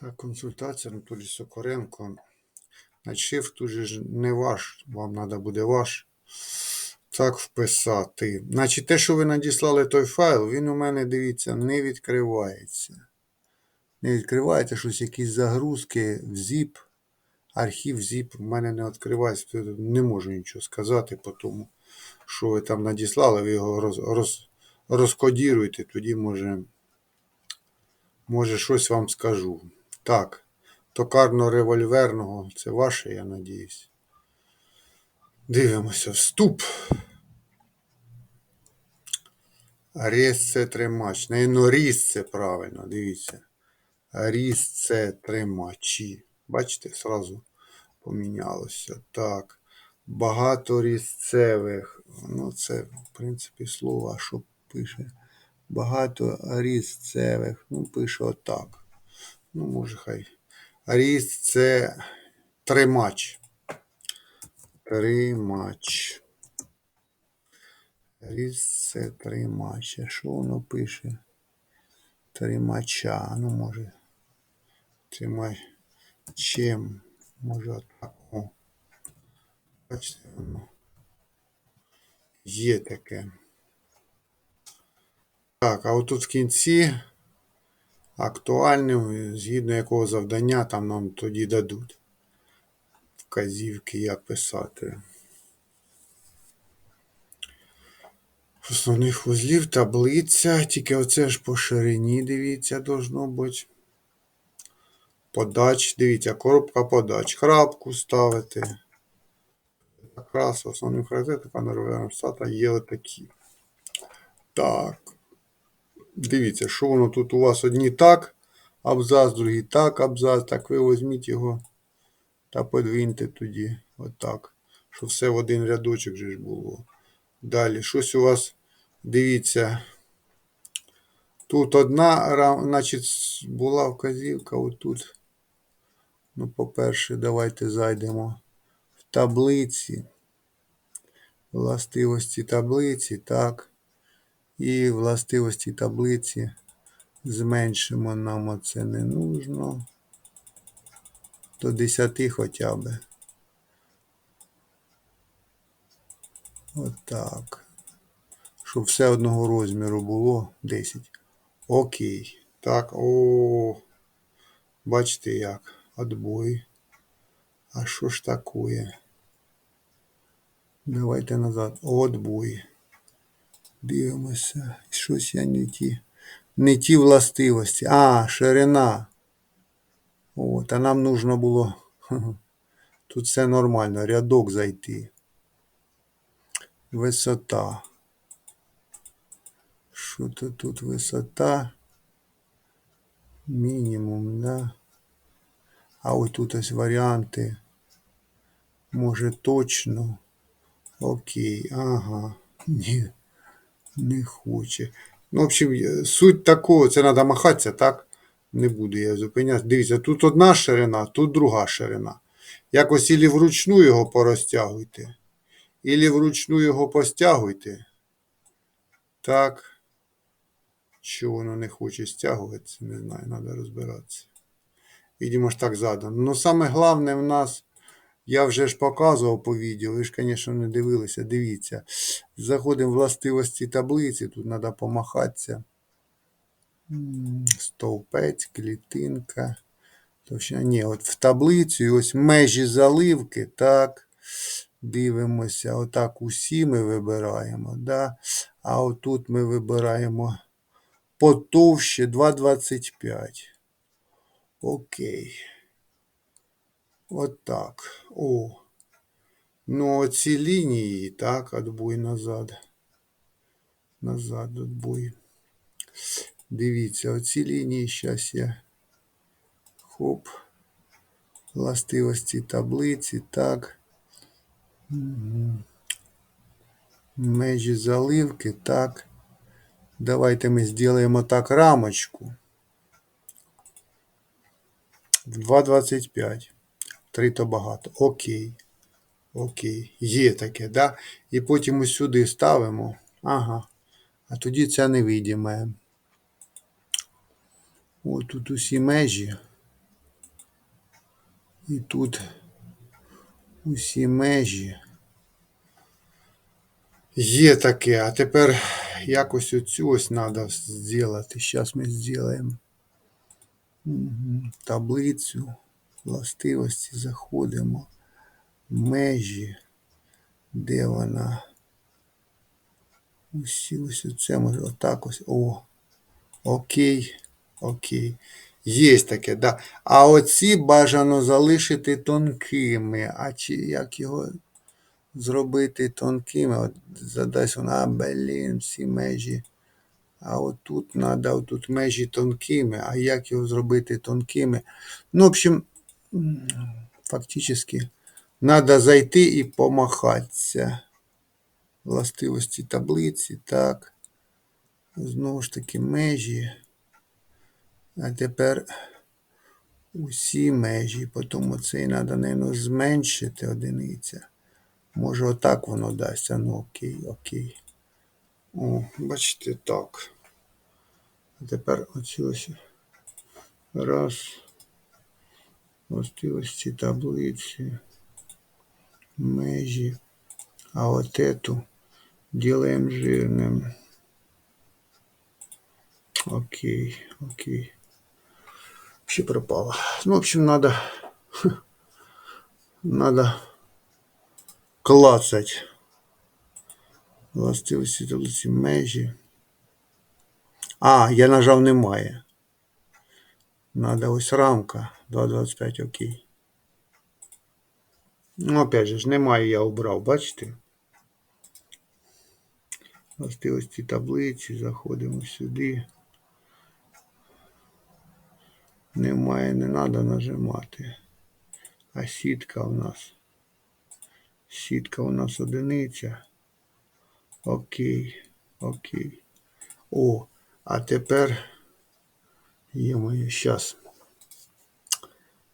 Так, консультація Анатолій Сокоренко. Начив тут же не ваш, вам треба буде ваш. Так вписати. Значить, те, що ви надіслали той файл, він у мене, дивіться, не відкривається. Не відкривається щось, якісь загрузки в ZIP. Архів ZIP в мене не відкривається. Не можу нічого сказати по тому, що ви там надіслали, ви його роз, роз, розкодіруєте, тоді може, може щось вам скажу. Так, токарно-револьверного, це ваше, я надіюсь. Дивимося. Вступ. Різ це тримач. Ну, різ це правильно, дивіться. Різ це тримачі. Бачите, зразу помінялося. Так. Багато різцевих. Ну, це, в принципі, слово, що пише? Багато різцевих. Ну, пише отак. Ну, може, хай. Різ це тримач. Тримач. Різ це тримач. А що воно пише? Тримача. Ну, може. Тримай. Чим? Може отак. О. Бачите, воно. Є таке. Так, а отут в кінці актуальним, згідно якого завдання там нам тоді дадуть. Вказівки, як писати. Основних вузлів, таблиця, тільки оце ж по ширині, дивіться, должно бути. Подач, дивіться, коробка подач. Храпку ставити. Якраз основних характеристика нервового стата є отакі. Так. Дивіться, що воно тут у вас одні так, абзац, другий так, абзац. Так ви візьміть його та подвиньте тоді. Отак. Щоб все в один рядочок же ж було. Далі, щось у вас, дивіться. Тут одна, значить, була вказівка отут. Ну, по-перше, давайте зайдемо в таблиці. Властивості таблиці, так. І властивості таблиці зменшимо нам оце не нужно. До 10 хоча б. Отак. Щоб все одного розміру було 10. Окей. Так, о. Бачите як. Отбой. А що ж такое? Давайте назад. Отбой. Дивимося. Щось я не ті. Не ті властивості. А, ширина. От, а нам нужно було. Тут все нормально. Рядок зайти. Висота. Що то тут висота? Мінімум, да? А ось тут ось варіанти. Може точно. Окей, ага. Ні, не хоче. Ну, в общем, суть такого, це треба махатися, так? Не буду я зупинятися. Дивіться, тут одна ширина, тут друга ширина. Якось ілі вручну його порозтягуйте, ілі вручну його постягуйте. Так. Що воно не хоче стягуватися, не знаю, треба розбиратися. Видимо ж так задано. Ну, саме головне в нас, я вже ж показував по відео, ви ж, звісно, не дивилися, дивіться. Заходимо в властивості таблиці, тут треба помахатися. Стовпець, клітинка. Товщина. Ні, от в таблицю, і ось межі заливки, так. Дивимося, отак усі ми вибираємо, да? а отут ми вибираємо потовще 2,25. Окей. Отак. О. Ну, оці лінії, так, отбой назад. Назад отбой. Дивіться, оці лінії, зараз я. Хоп. Властивості таблиці, так. Мгм. Межі заливки, так. Давайте ми зробимо так рамочку. В 2,25. 3 то багато. Окей. Окей. Є таке, да? І потім ось сюди ставимо. Ага. А тоді це невидиме. От тут усі межі. І тут усі межі. Є таке, а тепер якось оцю ось треба зробити. Зараз ми зробимо таблицю, властивості, заходимо, межі, де вона. Усі ось оце може отак ось. О. Окей. Окей. Є таке, да. А оці бажано залишити тонкими. А чи як його зробити тонкими? От задасть вона, а, блін, всі межі. А отут треба, отут межі тонкими. А як його зробити тонкими? Ну, в общем, фактично, треба зайти і помахатися. Властивості таблиці, так. Знову ж таки, межі. А тепер усі межі, потім оцей треба, мабуть, зменшити одиниця. Може отак воно дасть. Ну окей, окей. О, бачите, так. А тепер оці ось. Раз. Властивості таблиці. Межі. А от эту делаем жирним. Окей, окей. Вообще пропало. Ну, в общем, надо... Надо клацать. Властивості таблиці межі. А, я нажав немає. Надо ось рамка. 2.25, окей. Ну, опять же, немає, я обрав, бачите? Властивості таблиці, заходимо сюди. Немає, не треба нажимати. А сітка у нас. Сітка у нас одиниця. Окей, окей. О, а тепер є моє щас.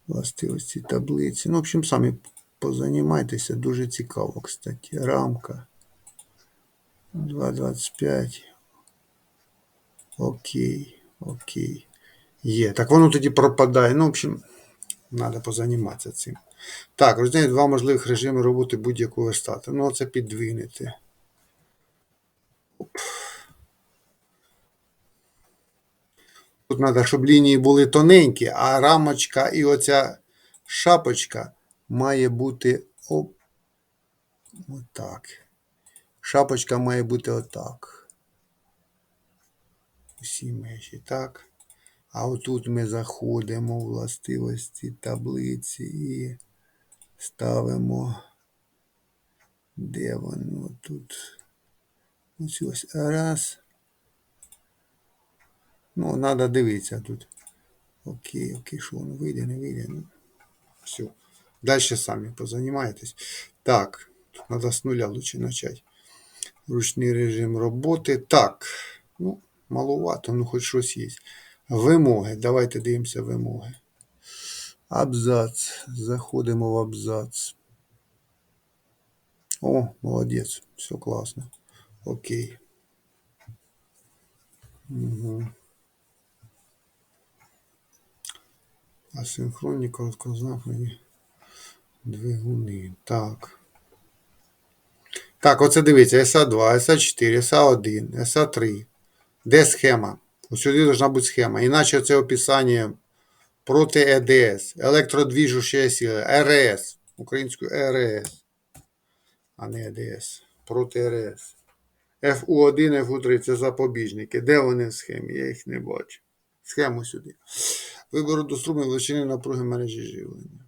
Властивості таблиці. Ну, в общем, самі позанімайтеся. Дуже цікаво, кстати. Рамка. 2.25. Окей, окей. Є. Так воно тоді пропадає. Ну, в общем, треба позаніматися цим. Так, розгляньте два можливих режими роботи будь-якого стату. Ну, це підвинути. Тут треба, щоб лінії були тоненькі, а рамочка і оця шапочка має бути оп, отак. Шапочка має бути отак. Усі межі, так. А отут ми заходимо в властивості таблиці і ставимо. Де воно тут? Ось ось раз. Ну, треба дивитися тут. Окей, окей, що воно вийде, не вийде. Ну, все. Далі самі позанімаєтесь. Так, тут треба з нуля лучше почати. Ручний режим роботи. Так, ну, маловато, ну хоч щось є. Вимоги. Давайте дивимося вимоги. Абзац. Заходимо в абзац. О, молодець. Все класно. Окей. Угу. Асинхронні короткознакові двигуни. Так. Так, оце дивіться, SA2, SA4, SA1, SA3. Де схема? Ось сюди должна бути схема. Іначе це описання проти ЕДС, електродвіжуща сила, РС, українською РС, а не ЕДС. Проти РС. FU1, FU3 це запобіжники. Де вони в схемі? Я їх не бачу. Схему сюди. Вибору до струму величини напруги мережі живлення.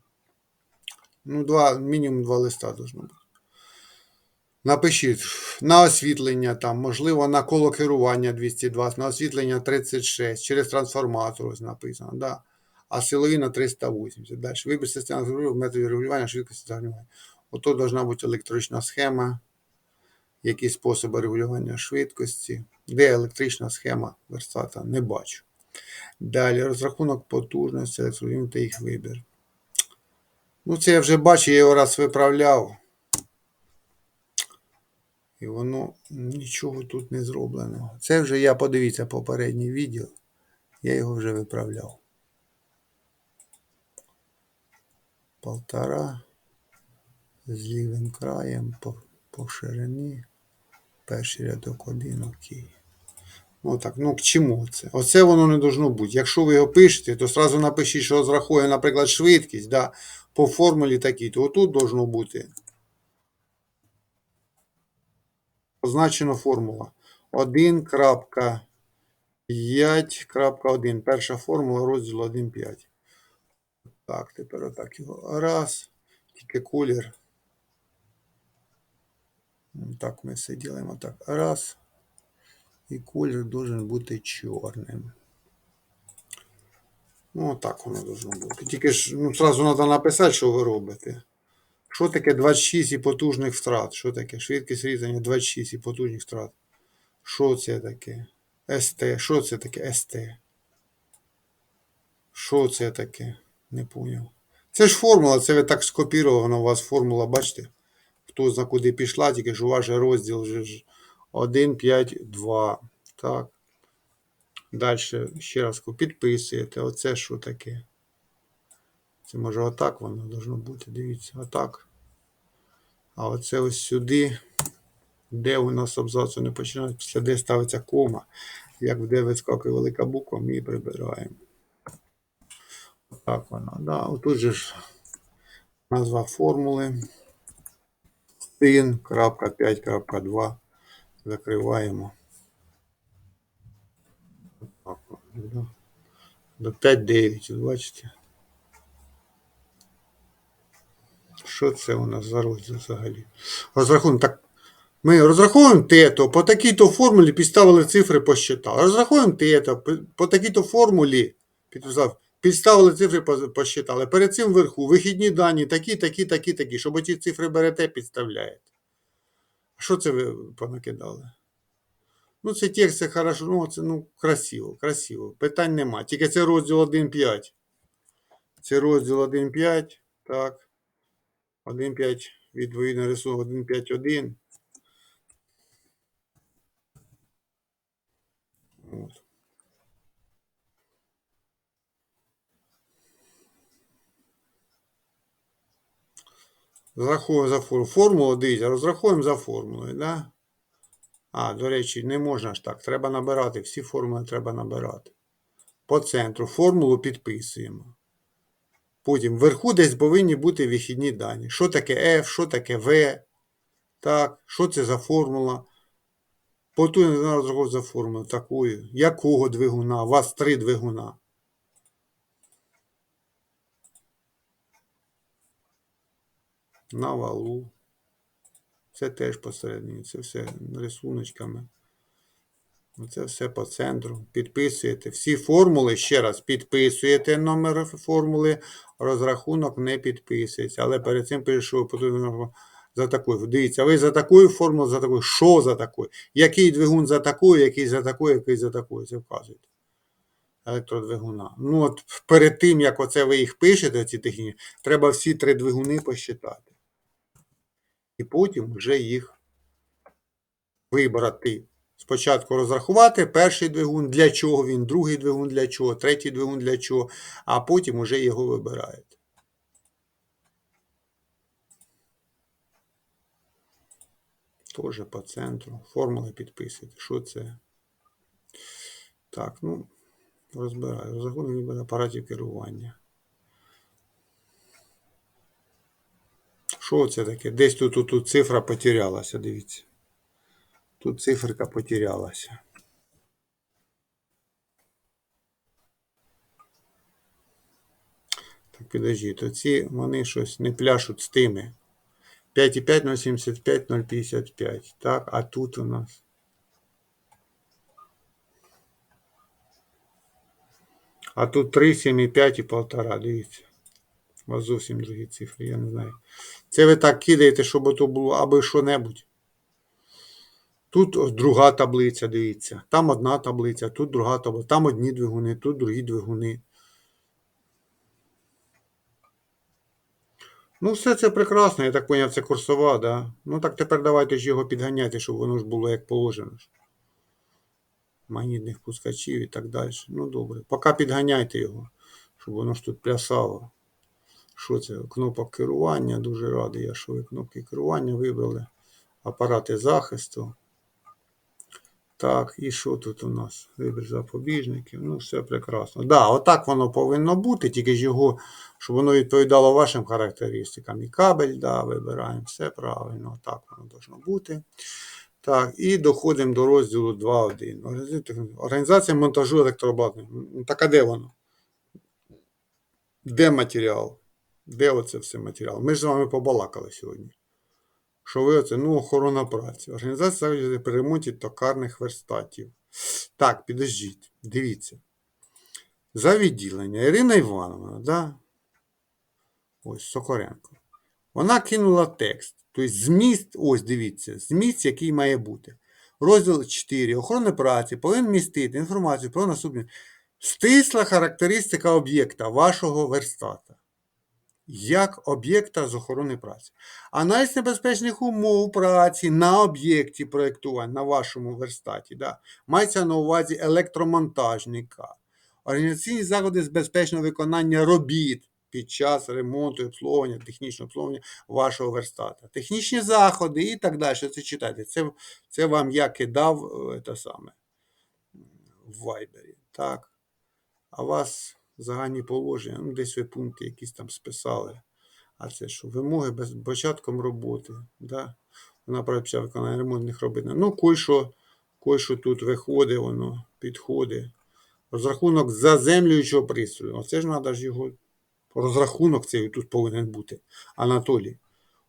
Ну, два, мінімум два листа должно бути. Напишіть на освітлення там, можливо, на коло керування 220, на освітлення 36, через трансформатор ось написано. Да. А силові на 380. Далі. Вибір системи методів регулювання швидкості загрівання. Ото должна бути електрична схема, які способи регулювання швидкості. Де електрична схема верстата? Не бачу. Далі розрахунок потужності електровів та їх вибір. Ну, це я вже бачу, я його раз виправляв. І воно нічого тут не зроблено. Це вже я подивіться попереднє відео. Я його вже виправляв. полтора з лівим краєм по, по ширині. Перший рядок один, окей. Ну так, ну к чому це? Оце воно не должно бути. Якщо ви його пишете, то одразу напишіть, що розраховує, наприклад, швидкість, да, по формулі такій, то отут должно бути. Позначена формула. 1.5.1. Перша формула розділу 1.5. Так, тепер отак його. Раз. Тільки колір. Так, ми все ділимо так. Раз. І колір должен бути чорним. Ну, так воно должно бути. Тільки ж ну, сразу треба написати, що ви робите. Що таке 26 і потужних втрат? Що таке? Швидкість різання 26 і потужних втрат. Що це таке? СТ. Що це таке СТ? Що це таке? Не поняв. Це ж формула, це ви так скопіровано у вас формула, бачите? Хто зна куди пішла, тільки ж у вас же розділ вже ж 1, 5, 2. Так. Далі, ще раз підписуєте. Оце що таке? Це може отак воно должно бути. Дивіться, отак. А оце ось сюди, де у нас абзацу не починають, після де ставиться кома. Як де вискакує велика буква, ми її прибираємо. Так воно. Да. Отут же ж назва формули. крапка 5.5.2. Закриваємо. До 5.9, бачите? Що це у нас за розділ взагалі? Розрахуємо так. Ми розраховуємо тето, по такій-то формулі підставили цифри посчитали. Розраховуємо тето, по такій-то формулі підставили цифри посчитали. Перед цим вверху вихідні дані такі, такі, такі, такі. Щоб ті цифри берете, підставляєте. Що це ви понакидали? Ну, це текст, це хорошо, ну, це ну, красиво, красиво. Питань нема. Тільки це розділ 1.5. Це розділ 1.5. Так. 1.5 відповідно рисунок 1.5.1. Розраховуємо за формулу. Формулу, дивіться, розраховуємо за формулою, да? А, до речі, не можна ж так. Треба набирати. Всі формули треба набирати. По центру формулу підписуємо. Потім вверху десь повинні бути вихідні дані. Що таке F, що таке V. Так, що це за формула? Потім розраховувати за формулу такою. Якого двигуна? У вас три двигуна. На валу. Це теж посередині. Це все рисуночками. Оце все по центру. Підписуєте всі формули. Ще раз підписуєте номер формули, розрахунок не підписується. Але перед цим пишу за такою. Дивіться, ви за такою формулою, за такою. Що за такою? Який двигун за такою, який за такою, який за такою. Це вказуєте. Електродвигуна. Ну от перед тим, як оце ви їх пишете, ці техніки, треба всі три двигуни посчитати. І потім вже їх вибрати. Спочатку розрахувати перший двигун, для чого він, другий двигун для чого, третій двигун для чого, а потім уже його вибираєте. Тоже по центру. Формули підписуєте. Що це? Так, ну, розбираю. Розрахунок апаратів керування. Що це таке? Десь тут, тут, тут цифра потерялася, дивіться. Тут циферка потерялася. Так, підождіть, оці вони щось не пляшуть з тими. 5,5 075 055. Так, а тут у нас. А тут 3, 7, 5 і 1,5, дивіться. У вас зовсім другі цифри, я не знаю. Це ви так кидаєте, щоб то було аби що-небудь. Тут друга таблиця, дивіться. Там одна таблиця, тут друга таблиця, там одні двигуни, тут другі двигуни. Ну, все це прекрасно, я так поняв, це курсова, да? Ну так тепер давайте ж його підганяти, щоб воно ж було як положено. Магнітних пускачів і так далі. Ну добре. Поки підганяйте його, щоб воно ж тут плясало. Що це? Кнопок керування. Дуже радий я, що ви кнопки керування вибрали. Апарати захисту. Так, і що тут у нас? Вибір запобіжників. Ну, все прекрасно. Так, да, отак воно повинно бути, тільки ж його, щоб воно відповідало вашим характеристикам. І кабель, да, вибираємо, все правильно, так воно должно бути. Так, і доходимо до розділу 2.1. Організація- монтажу електрообладнання. Ну, Так а де воно? Де матеріал? Де оце все матеріал? Ми ж з вами побалакали сьогодні. Що ви оце? Ну, охорона праці. Організація при ремонті токарних верстатів. Так, підождіть, дивіться. За відділення Ірина Івановна, да? ось Сокоренко. Вона кинула текст. Тобто зміст, ось дивіться, зміст, який має бути. Розділ 4. Охорона праці повинен містити інформацію про наступне. Стисла характеристика об'єкта вашого верстата. Як об'єкта з охорони праці. Аналіз небезпечних умов праці на об'єкті проєктування, на вашому верстаті. Да. Мається на увазі електромонтажника. Організаційні заходи з безпечного виконання робіт під час ремонту, обслуговування, технічного обслуговування вашого верстата. Технічні заходи і так далі. Це читайте. Це, це вам я кидав е, те саме в Вайбері. Так. А вас загальні положення, ну, десь ви пункти якісь там списали. А це що? Вимоги без початком роботи. Да? Вона почала виконання ремонтних робіт. Ну, кой-що, кой-що тут виходить, воно підходить. Розрахунок заземлюючого пристрою. Оце ж треба ж його. Розрахунок цей тут повинен бути. Анатолій.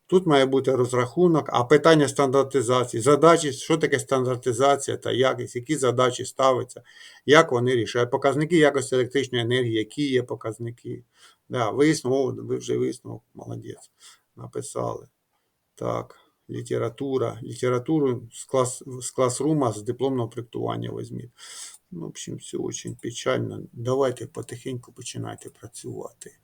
Тут має бути розрахунок, а питання стандартизації, задачі, що таке стандартизація та якість, які задачі ставляться, як вони рішають. Показники якості електричної енергії, які є показники. Да, висновок, ви вже висновок, молодець. Написали. Так, література. Літературу з, клас, з класрума, з дипломного проєктування візьміть. Ну, в общем, все дуже печально. Давайте потихеньку починайте працювати.